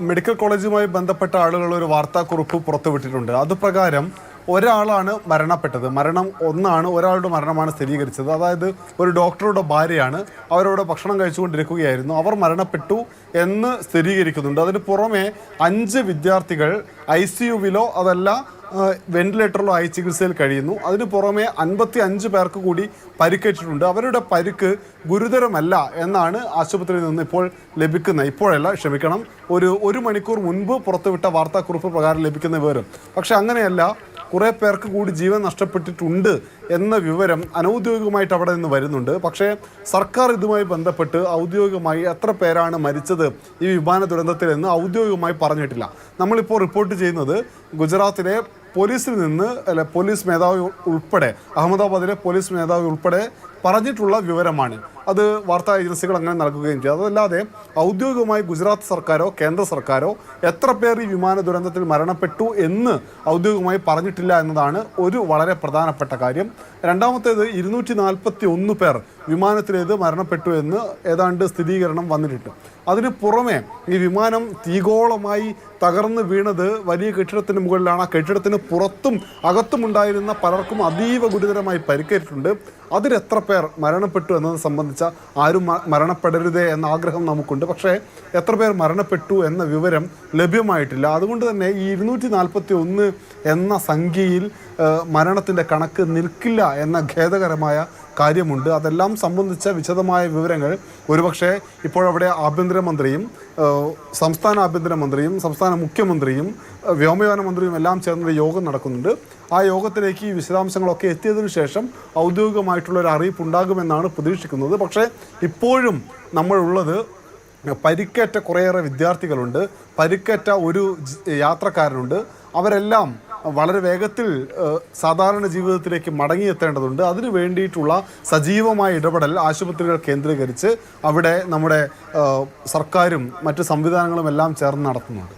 Medical കോളേജുമായി ബന്ധപ്പെട്ട ആളുകൾ ഒരു വാർത്താക്കുറിപ്പ് പുറത്തുവിട്ടിട്ടുണ്ട്. അതുപ്രകാരം ഒരാളാണ് മരണപ്പെട്ടത്. മരണം ഒന്നാണ് ഒരാളുടെ മരണമാണ് സ്ഥിരീകരിച്ചത്. അതായത് ഒരു ഡോക്ടറുടെ ഭാര്യയാണ്. അവരോട് ഭക്ഷണം കഴിച്ചുകൊണ്ടിരിക്കുകയായിരുന്നു. അവർ മരണപ്പെട്ടു എന്ന് സ്ഥിരീകരിക്കുന്നുണ്ട്. അതിന് പുറമെ അഞ്ച് വിദ്യാർത്ഥികൾ ഐ സി യുവിലോ അതല്ല വെന്റിലേറ്ററിലോ ആയി ചികിത്സയിൽ കഴിയുന്നു. അതിന് പുറമെ അൻപത്തി അഞ്ച് പേർക്ക് കൂടി പരിക്കേറ്റിട്ടുണ്ട്. അവരുടെ പരിക്ക് ഗുരുതരമല്ല എന്നാണ് ആശുപത്രിയിൽ നിന്ന് ഇപ്പോൾ ലഭിക്കുന്ന ഇപ്പോഴല്ല ക്ഷമിക്കണം ഒരു ഒരു മണിക്കൂർ മുൻപ് പുറത്തുവിട്ട വാർത്താക്കുറിപ്പ് പ്രകാരം ലഭിക്കുന്ന വിവരം. പക്ഷെ അങ്ങനെയല്ല കുറേ പേർക്ക് കൂടി ജീവൻ നഷ്ടപ്പെട്ടിട്ടുണ്ട് എന്ന വിവരം അനൗദ്യോഗികമായിട്ട് അവിടെ നിന്ന് വരുന്നുണ്ട്. പക്ഷേ സർക്കാർ ഇതുമായി ബന്ധപ്പെട്ട് ഔദ്യോഗികമായി എത്ര പേരാണ് മരിച്ചത് ഈ വിമാന ദുരന്തത്തിൽ എന്ന് ഔദ്യോഗികമായി പറഞ്ഞിട്ടില്ല. നമ്മളിപ്പോൾ റിപ്പോർട്ട് ചെയ്യുന്നത് ഗുജറാത്തിലെ പോലീസിൽ നിന്ന് അല്ല പോലീസ് മേധാവി ഉൾപ്പെടെ അഹമ്മദാബാദിലെ പോലീസ് മേധാവി ഉൾപ്പെടെ പറഞ്ഞിട്ടുള്ള വിവരമാണ്. അത് വാർത്താ ഏജൻസികൾ അങ്ങനെ നൽകുകയും ചെയ്തു. അതല്ലാതെ ഔദ്യോഗികമായി ഗുജറാത്ത് സർക്കാരോ കേന്ദ്ര സർക്കാരോ എത്ര പേർ ഈ വിമാന ദുരന്തത്തിൽ മരണപ്പെട്ടു എന്ന് ഔദ്യോഗികമായി പറഞ്ഞിട്ടില്ല എന്നതാണ് ഒരു വളരെ പ്രധാനപ്പെട്ട കാര്യം. രണ്ടാമത്തേത് ഇരുന്നൂറ്റി നാൽപ്പത്തി ഒന്ന് പേർ വിമാനത്തിലേത് മരണപ്പെട്ടു എന്ന് ഏതാണ്ട് സ്ഥിരീകരണം വന്നിട്ടുണ്ട്. അതിന് പുറമെ ഈ വിമാനം തീഗോളമായി തകർന്നു വീണത് വലിയ കെട്ടിടത്തിന് മുകളിലാണ്. ആ കെട്ടിടത്തിന് പുറത്തും അകത്തും ഉണ്ടായിരുന്ന പലർക്കും അതീവ ഗുരുതരമായി പരിക്കേറ്റിട്ടുണ്ട്. അതിലെത്ര പേർ മരണപ്പെട്ടു എന്നത് സംബന്ധിച്ച ആരും മരണപ്പെടരുതേ എന്ന ആഗ്രഹം നമുക്കുണ്ട്. പക്ഷേ എത്ര പേർ മരണപ്പെട്ടു എന്ന വിവരം ലഭ്യമായിട്ടില്ല. അതുകൊണ്ട് തന്നെ ഈ ഇരുന്നൂറ്റി നാൽപ്പത്തി ഒന്ന് എന്ന സംഖ്യയിൽ മരണത്തിന്റെ കണക്ക് നിൽക്കില്ല എന്ന ഖേദകരമായ കാര്യമുണ്ട്. അതെല്ലാം സംബന്ധിച്ച വിശദമായ വിവരങ്ങൾ ഒരുപക്ഷെ ഇപ്പോഴവിടെ ആഭ്യന്തരമന്ത്രിയും സംസ്ഥാന ആഭ്യന്തരമന്ത്രിയും സംസ്ഥാന മുഖ്യമന്ത്രിയും വ്യോമയാന മന്ത്രിയും എല്ലാം ചേർന്നൊരു യോഗം നടക്കുന്നുണ്ട്. ആ യോഗത്തിലേക്ക് ഈ വിശദാംശങ്ങളൊക്കെ എത്തിയതിനു ശേഷം ഔദ്യോഗികമായിട്ടുള്ള ഒരു അറിയിപ്പ് ഉണ്ടാകുമെന്നാണ് പ്രതീക്ഷിക്കുന്നത്. പക്ഷേ ഇപ്പോഴും നമ്മളുള്ളത് പരിക്കേറ്റ കുറേയേറെ വിദ്യാർത്ഥികളുണ്ട് പരിക്കേറ്റ ഒരു യാത്രക്കാരനുണ്ട്. അവരെല്ലാം വളരെ വേഗത്തിൽ സാധാരണ ജീവിതത്തിലേക്ക് മടങ്ങിയെത്തേണ്ടതുണ്ട്. അതിനു വേണ്ടിയിട്ടുള്ള സജീവമായ ഇടപെടൽ ആശുപത്രികൾ കേന്ദ്രീകരിച്ച് അവിടെ നമ്മുടെ സർക്കാരും മറ്റ് സംവിധാനങ്ങളും എല്ലാം ചേർന്ന് നടത്തുന്നുണ്ട്.